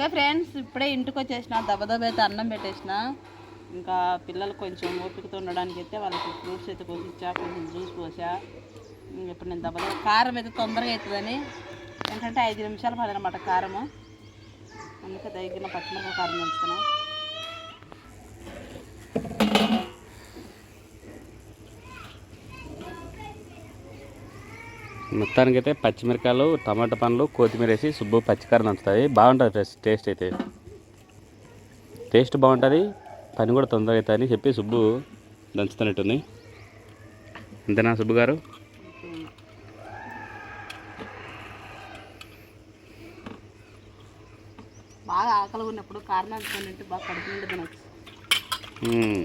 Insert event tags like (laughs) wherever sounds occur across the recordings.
Okay friends ఇప్పుడే ఇంటికి వచ్చేసిన. దెబ్బ అయితే అన్నం పెట్టేసిన. ఇంకా పిల్లలు కొంచెం ఓపికతో ఉండడానికి అయితే వాళ్ళకి ఫ్రూట్స్ అయితే కోసిచ్చా కొంచెం జ్యూస్ పోసా ఇప్పుడు నేను దెబ్బ కారం అయితే తొందరగా అవుతుందని ఏంటంటే ఐదు నిమిషాలు పడనమాట కారము. అందుకే దగ్గర పచ్చిమిరపకాయ కారం పెంచుతున్నాను మొత్తానికైతే పచ్చిమిరకాయలు టమాటా పండ్లు కొత్తిమీర వేసి సుబ్బు పచ్చికారం నంచుతుంది బాగుంటుంది ఫ్రెష్ టేస్ట్ అయితే. టేస్ట్ బాగుంటుంది పని కూడా తొందరగా అవుతుంది అని చెప్పి సుబ్బు దంచుతున్నట్టుంది అంతేనా సుబ్బు గారు? బాగా ఆకలి ఉన్నప్పుడు కారం నంచుకొని బాగా కడుపు నిండి తినచ్చు మ్మ్.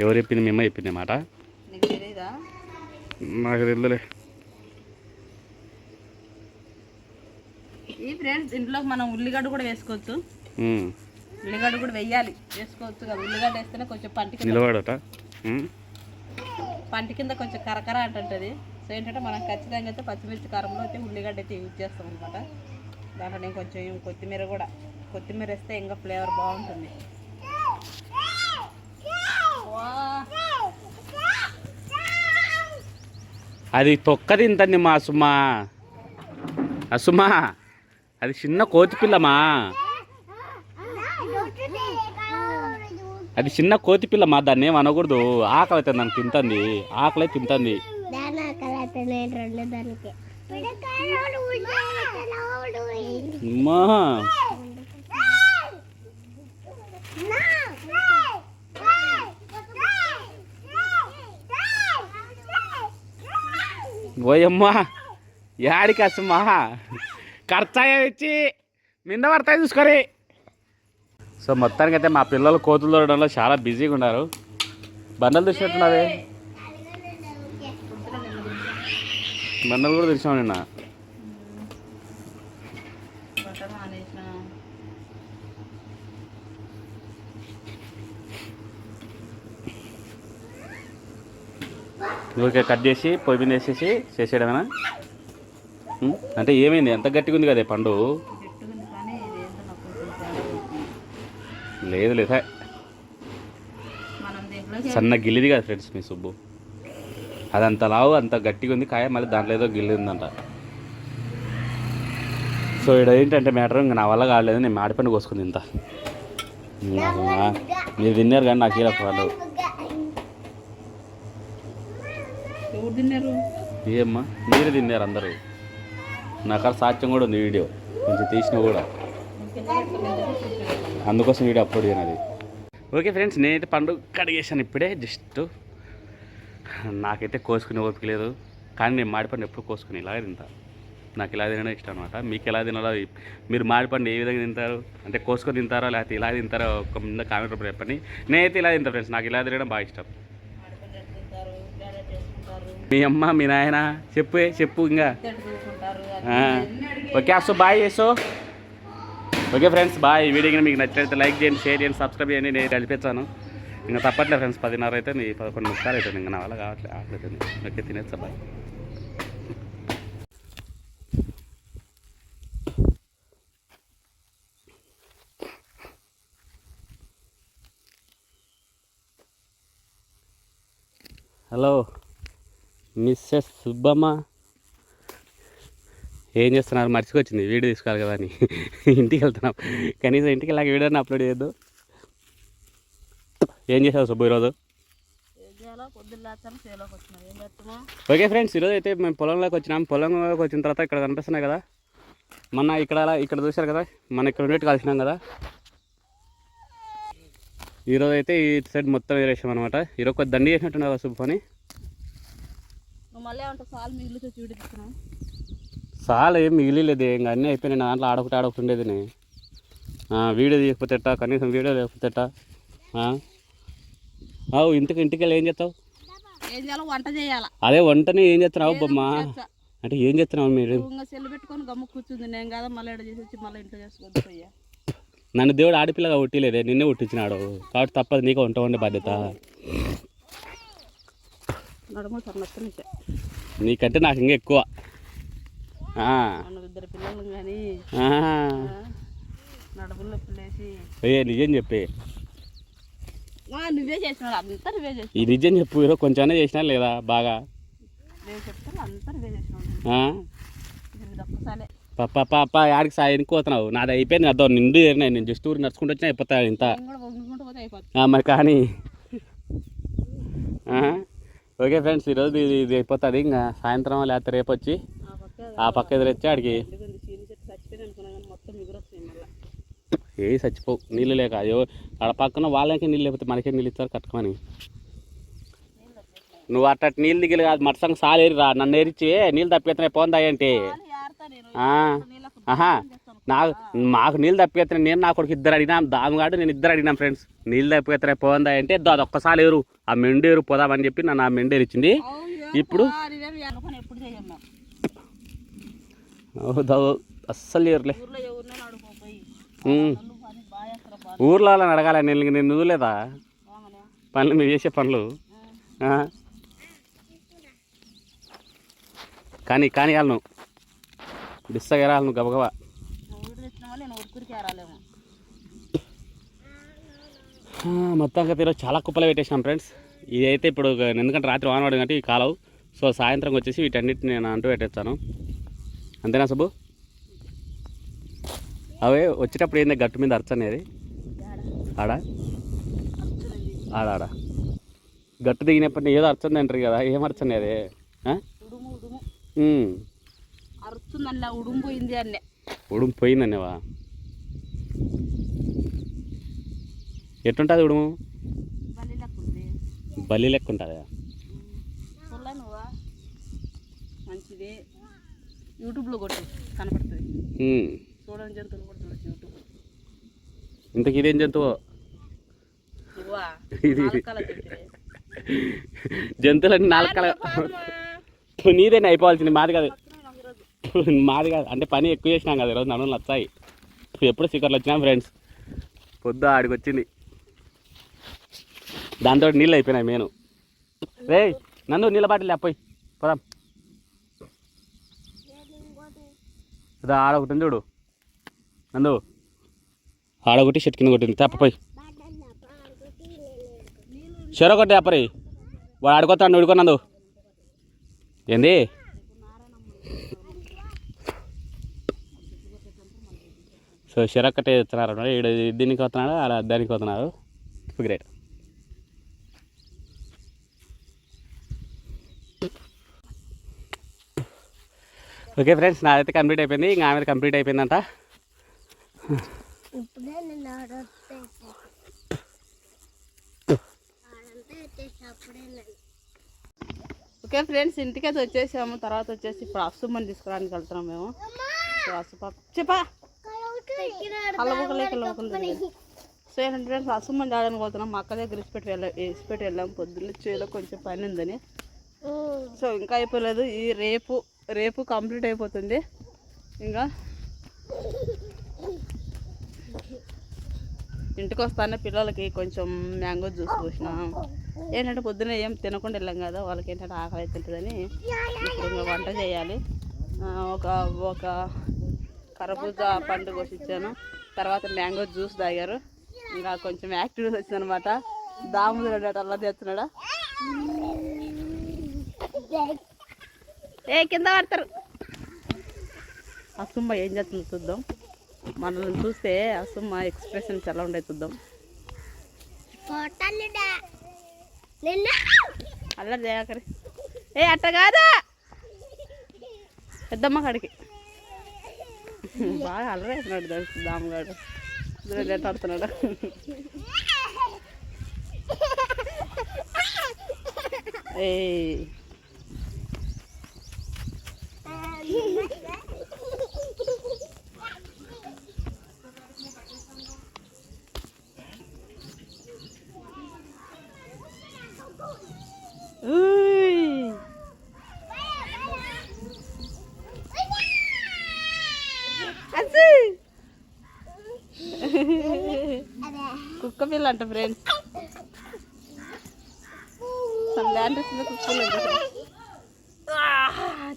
ఎవరు చెప్పింది మేమ చెప్పింది మాట? నాకు తెలియలే ఈ ఫ్రెండ్స్ ఇంట్లో మనం ఉల్లిగడ్డ కూడా వేసుకోవచ్చు. ఉల్లిగడ్డ కూడా వెయ్యాలి వేసుకోవచ్చు కదా. ఉల్లిగడ్డ వేస్తేనే కొంచెం పంట నిలబడట. పంట కింద కొంచెం కరకర అంటుంటుంది. సో ఏంటంటే మనం ఖచ్చితంగా అయితే పచ్చిమిర్చి కారంలో అయితే ఉల్లిగడ్డ అయితే యూజ్ చేస్తాం అనమాట దాంట్లో నేను కొంచెం కొత్తిమీర కూడా. కొత్తిమీర వేస్తే ఇంకా ఫ్లేవర్ బాగుంటుంది. అది తొక్క తింటుంది మా అసుమా అసుమా అది చిన్న కోతి పిల్లమా. అది చిన్న కోతి పిల్లమా దాన్ని ఏం అనకూడదు. ఆకలి అవుతుంది దానికి తింటుంది ఆకలి తింటుంది అమ్మా ఓయమ్మా యాడికి అసమ్మా ఖర్చాయ ఇచ్చి మింద పడతాయి చూసుకొని సో మొత్తానికి అయితే మా పిల్లలు కోతులు తోడడంలో చాలా బిజీగా ఉన్నారు. బండలు తెచ్చినట్టున్నది బండలు కూడా తెచ్చాము నిన్న. ఊరికే కట్ చేసి పొయ్యి మీద వేసేసి చేసేయడమేనా? అంటే ఏమైంది? ఎంత గట్టిగా ఉంది కదా పండు. లేదు లేదా. సన్న గిల్లిది కదా ఫ్రెండ్స్ మీ సుబ్బు. అదంత లావు అంత గట్టిగా ఉంది కాయ మళ్ళీ దాంట్లో ఏదో గిల్లి ఉందంట. సో ఇక్కడ ఏంటంటే మ్యాటర్ ఇంకా నా వల్ల కాలేదు నేను మాడిపండు కోసుకుంది ఇంత మీరు తిన్నారు కానీ నాకు ఇలా వాళ్ళు ఎవరు తిన్నారు. ఏమ్మా మీరు తిన్నారు అందరూ. నాకు అక్కడ సాక్ష్యం కూడా ఉంది వీడియో. కొంచెం తీసిన కూడా. అందుకోసం వీడియో అప్లోడ్ చేయనది ఓకే ఫ్రెండ్స్ నేనైతే పండుగ కడిగేసాను ఇప్పుడే జస్ట్ నాకైతే కోసుకునే ఓపిక లేదు. కానీ నేను మాడిపండు ఎప్పుడు కోసుకుని ఇలాగే తింటా. నాకు ఇలా తినడం ఇష్టం అనమాట మీకు ఎలా తినాలో మీరు మాడిపండు ఏ విధంగా తింటారు? అంటే కోసుకొని తింటారో లేకపోతే ఇలా తింటారో? ఒక ముందు కామెంట్ రూపంలో చెప్పండి. నేనైతే ఇలా తింటా ఫ్రెండ్స్ నాకు ఇలా తినడం బాగా ఇష్టం. మీ అమ్మ మీ నాయన చెప్పు చెప్పు ఇంకా. ఓకే అసలు బాయ్ చేసు ఓకే ఫ్రెండ్స్ బాయ్ ఈ వీడియో మీకు నచ్చినట్లయితే లైక్ చేయండి షేర్ చేయండి సబ్స్క్రైబ్ చేయండి. నేను కలిపించాను ఇంకా తప్పట్లేదు ఫ్రెండ్స్ పదిన్నర అయితే నీ పదకొండు ముక్కలు అవుతుంది. ఇంకా నా వల్ల కావట్లేదు ఆకలేదు ఓకే తినేస్తా బాయ్ హలో మిస్సెస్ సుబ్బమ్మ. ఏం చేస్తున్నారు? మర్చికొచ్చింది వీడియో తీసుకోవాలి కదా అని. ఇంటికి వెళ్తున్నాం. కనీసం ఇంటికి వెళ్ళాక వీడియోని అప్లోడ్ చేయొద్దు. ఏం చేసావు సుబ్బు ఈరోజు? ఓకే ఫ్రెండ్స్ ఈరోజు అయితే మేము పొలంలోకి వచ్చినాం. పొలంలోకి వచ్చిన తర్వాత ఇక్కడ కనిపిస్తున్నాయి కదా. మొన్న ఇక్కడ ఇక్కడ చూశారు కదా? మన ఇక్కడ ఉండేట్టు కలిసినాం కదా. ఈరోజు అయితే ఈ సైడ్ మొత్తం వేరేసాం అనమాట ఈరోజు కొద్ది దండి చేసినట్టున్నా కదా సుబ్బు అని మళ్ళీ ఏమంటావు? సాల్ మిగిలితో చూడిస్తున్నాం చాలా ఏం మిగిలిలేదు ఇంకా అన్నీ అయిపోయినాయి. నా దాంట్లో ఆడొకటి ఆడొకటి ఉండేది వీడియో తీయకపోతే కనీసం వీడియో లేకపోతే ఆ? అవు ఇంటికి ఇంటికి వెళ్ళి ఏం చేస్తావు? ఏం చేయాలో వంట చేయాలా. అదే వంటని ఏం చేస్తున్నావు? బొమ్మ. అంటే ఏం చేస్తున్నావు మీరు? సెల్ పెట్టుకొని గమ్ము కూర్చుంది. నేను కదా మళ్ళీ చేసి వచ్చి మళ్ళీ ఇంట్లో చేసుకొని నన్ను దేవుడు ఆడపిల్లగా ఉట్టిలేదే నిన్నే ఉట్టించినాడు కాబట్టి తప్పదు నీకు వంట వండే బాధ్యత. నడుము నుంచే నీకంటే నాకు ఇంకా ఎక్కువ. ఇద్దరు పిల్లలు కానీ నొప్పులేసి ఏ నిజం చెప్పే. నువ్వే అంతా నువ్వే చేసినావు. ఈ నిజం చెప్పు ఈరోజు కొంచెం చేసినా లేదా బాగా? నేను చెప్తాను అంతా నువ్వే చేసినావు. ఆ? ఇది ఒక్కసారి. పప్ప పాప యాడికి సాయానికి పోతున్నావు. నాది అయిపోయింది అదో నిండు నేను జస్ట్ ఊరు నడుచుకుంటూ వచ్చినా అయిపోతా ఇంత. మరి కానీ? ఓకే ఫ్రెండ్స్ ఈరోజు ఇది ఇది అయిపోతుంది ఇంకా సాయంత్రం లేకపోతే రేపు వచ్చి ఆ పక్క ఎదురొచ్చి ఆడికి ఏ చచ్చిపోవు. నీళ్ళు లేక అయ్యో ఆడ పక్కన వాళ్ళకి నీళ్ళు లేకపోతే మనకే నీళ్ళు ఇస్తారు కట్టుకోమని. నువ్వు అట్ట నీళ్ళు దిగిలి కాదు మట్సంగా సాలు ఏరి రా. నన్ను ఏరిచి నీళ్ళు ఆడతా నేను. ఆ, ఆహా. నాకు మాకు నీళ్ళు తప్పిస్తున్నాయి నేను నా కొడుకు ఇద్దరు అడిగినాం దాముగాడు నేను ఇద్దరు అడిగినాం ఫ్రెండ్స్ నీళ్ళు తప్పిస్తున్నాయి పోందాయి అంటే దో అదొక్కసారి ఏరు ఆ మెండు ఏరు పోదామని చెప్పి నన్ను ఆ మెండు ఏరిచ్చింది. ఇప్పుడు? అస్సలు ఏరులే. ఊర్లో వాళ్ళని అడగాలి? నేను నేను నువ్వులేదా పనులు మీరు చేసే పనులు. కానీ కానీ వాళ్ళు నువ్వు. డిస్సగరాలు నువ్వు గబగబా. వాళ్ళు నేను ఊరికి ఏరాలేము ఆ, మొత్తం ఈరోజు చాలా కుప్పలు పెట్టేసాం ఫ్రెండ్స్. ఇదైతే ఇప్పుడు ఎందుకంటే రాత్రి వాన పడింది కాబట్టి ఇవి కాలవు. సో సాయంత్రం వచ్చేసి వీటన్నిటిని నేను అంటూ పెట్టేస్తాను. అంతేనా సుబ్బు? అవే వచ్చేటప్పుడు ఏంది గట్టు మీద అరచనేది ఆడ? ఆడ ఆడ. గట్టు దిగినప్పుడు ఏదో అర్చంది అంటారు కదా ఏం అర్చనేది ఆ? ఉడుము పోయింది అన్నే. ఉడుము పోయిందనేవా ఎట్టుంటుంది ఉడుము బల్లి లెక్క ఉంటుందా? మంచిది. యూట్యూబ్లో కొట్టు కనపడుతుంది. ఉమ్. చూడని జంతువులు కూడా చూడొచ్చు యూట్యూబ్ ఇంతకు ఇదేం జంతువు? ఇది-. జంతువులన్నీ నాలుగు కల. నీదేనే అయిపోవాల్సింది? మాది కాదు. మాది కాదు. అంటే పని ఎక్కువ చేసినాం కదా ఈరోజు నన్ను నచ్చాయి ఎప్పుడు స్టిక్కర్లు వచ్చినా ఫ్రెండ్స్. పొద్దు ఆడికి వచ్చింది. దాంతో నీళ్ళు అయిపోయినాయి మేను రే నందు నీళ్ళ బాటిల్ లేకపోయి పోదాం. ఇదా ఆడ ఒకటి ఉంది చూడు. నందు. ఆడ ఒకటి షెట్ కింద కొట్టింది. తప్పపోయి చెరో ఒకటి అప్పరి. వాడు ఆడుకోతాడు నందు. ఏంది? సో షెరొక్కటే ఇస్తున్నారు ఈడ దీనికి వస్తున్నాడు? అలా దానికి వస్తున్నారు గ్రేట్ ఓకే ఫ్రెండ్స్ నాదైతే కంప్లీట్ అయిపోయింది. ఇంకా ఆమె కంప్లీట్ అయిపోయిందంట. ఓకే ఫ్రెండ్స్ ఇంటికైతే వచ్చేసాము. తర్వాత వచ్చేసి ఇప్పుడు అసుమని తీసుకురావడానికి వెళ్తున్నాం మేము. సో అసు పాప చెప్పా! సో ఏంటంటే ఫ్రెండ్స్ అసుమని తేడానికి పోతున్నాం. మా అక్క దగ్గర ఇసిపెట్టి వెళ్ళాం ఇసిపెట్టి వెళ్ళాం. పొద్దున్న చేలో కొంచెం పని ఉందని. సో ఇంకా అయిపోలేదు. ఈ రేపు రేపు కంప్లీట్ అయిపోతుంది. ఇంకా ఇంటికి వస్తానే పిల్లలకి కొంచెం మ్యాంగో జ్యూస్ పోసిన. ఏంటంటే పొద్దున ఏం తినకుండా వెళ్ళాం కదా వాళ్ళకి ఏంటంటే ఆకలి అవుతుంటుందని ఇప్పుడు ఇంకా వంట చేయాలి. ఒక ఒక కరబూజా పండు కోసి ఇచ్చాను తర్వాత మ్యాంగో జ్యూస్ తాగారు. ఇంకా కొంచెం యాక్టివ్నెస్ వచ్చిందనమాట. దాముడు అలా తెస్తున్నాడా ఏ కింద పడతారు. అసుమ్మ ఏం చేస్తుందో చూద్దాం. మనల్ని చూస్తే అసుమ్మ ఎక్స్ప్రెషన్స్ ఎలా ఉండే చూద్దాం. అల్లరి చేయకరి. ఏ అట్ట కాదా. పెద్దమ్మ కాడికి. బాగా అల్లరి అవుతున్నాడు తెలుసు దామగాడు. ఆడుతున్నాడు. (laughs) ఏ. అంట ఫ్రెండ్స్ అంటే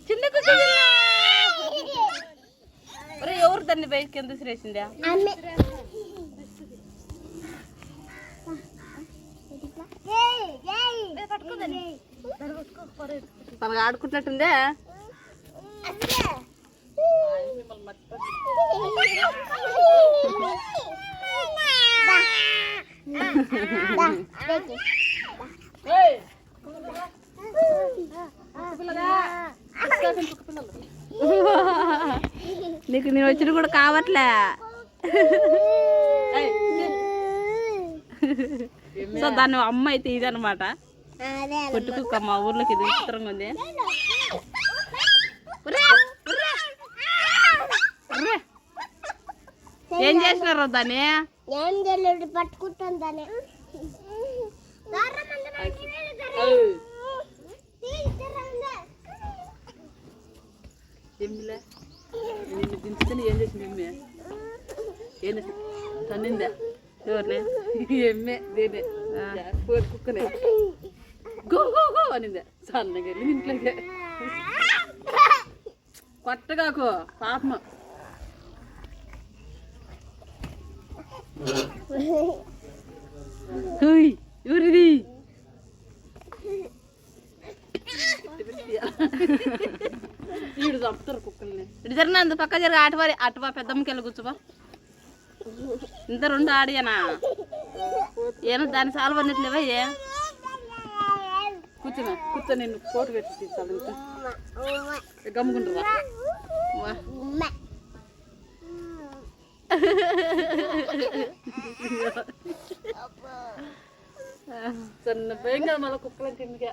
చిన్న కుక్క ఎవరు దాన్ని బయట కింద విసిరేసిందా ఆమె ఏయ్, ఏయ్. తనగా ఆడుకుంటున్నట్టుందే అసలే. నేను వచ్చిన కూడా కావట్లే. (laughs) సో దాని అమ్మ అయితే ఇది అనమాట అదే పొట్టు కుక్క మా ఊర్లోకి ఇది విచిత్రంగా ఉంది. ఏం చేసినారు దాన్ని? ఏం పట్టుకుంటాను దాన్ని. దించుకుని ఏం చేసింది ఎమ్మె ఏం తన్నిందా ఎవరిని ఎమ్మె దీనే కోడి కుక్కనే గో గో గో అనిందా సన్నగా వెళ్ళి ఇంట్లోకి కొట్టగాకు పాపం ఎవరిది చంపుతారు కుక్కల్ని. ఇటు జరిగిన? అంత పక్క జరిగి ఆటవారి అటువా పెద్దమ్మకి వెళ్ళి కూర్చోబా ఇంత రెండు ఆడియనా? ఏమో దాని సాల్వ్ అన్నట్లేవా ఏ కూర్చున్నా కూర్చో నేను కోటు పెట్టి గమ్ముకుంటురా. వా. చిన్న భయం కదా మళ్ళీ కుక్కలు తిండిగా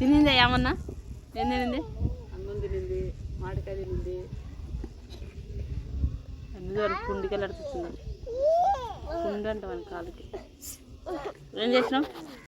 తినిందా ఏమన్నా? ఏం తినింది? అన్నం తినింది మామిడికాయ తినింది. అన్ని వరకు పుండికి వెళ్ళడుతుంది పుండి అంట మన కాలుకి ఏం చేసినావు?